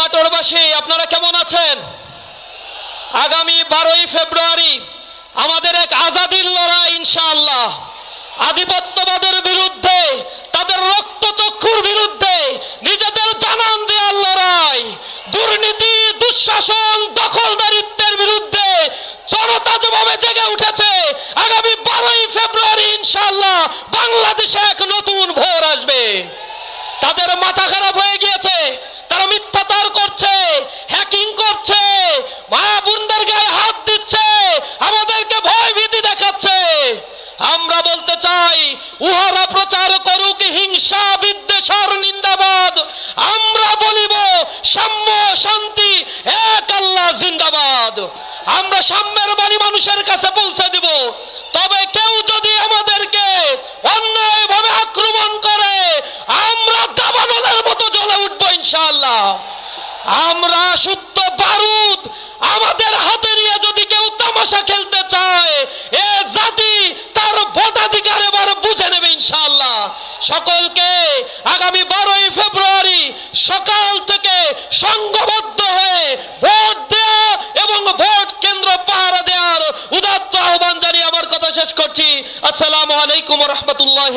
নাটোরবাসী, আপনারা কেমন আছেন? আগামী বারোই ফেব্রুয়ারি আমাদের এক আজাদির লড়াই, ইনশাআল্লাহ। আধিপত্যবাদের বিরুদ্ধে, তাদের রক্তচক্ষুর বিরুদ্ধে নিজেদের জানান দেওয়ার লড়াই। দুর্নীতি, দুঃশাসন, দখলদারিত্বের বিরুদ্ধে জনতা যেভাবে জেগে উঠেছে, আগামী বারোই ফেব্রুয়ারি, ইনশাআল্লাহ, বাংলাদেশে এক নতুন ভোর আসবে। তাদের মাথা খারাপ হয়ে গিয়েছে চাই, উহারা প্রচার করুক হিংসা, বিদ্বেষর নিন্দাবাদ। আমরা বলিব, সাম্য শান্তি, এক আল্লাহ জিন্দাবাদ। আমরা সাম্যের বাণী মানুষের কাছে পৌঁছে দিব। তবে কেউ যদি আমাদেরকে অন্যায়ভাবে আক্রমণ করে, আমরা দাবানলের মতো জ্বলে উঠবো ইনশাআল্লাহ। আমরা শুদ্ধ বারুদ আমাদের হাতে সকলকে আগামী বারোই ফেব্রুয়ারি সকাল থেকে সংঘবদ্ধ হয়ে ভোট দেওয়া এবং ভোট কেন্দ্র পাহারা দেওয়ার উদাত্ত আহ্বান জানিয়ে আমার কথা শেষ করছি। আসসালামু আলাইকুম রহমতুল্লাহ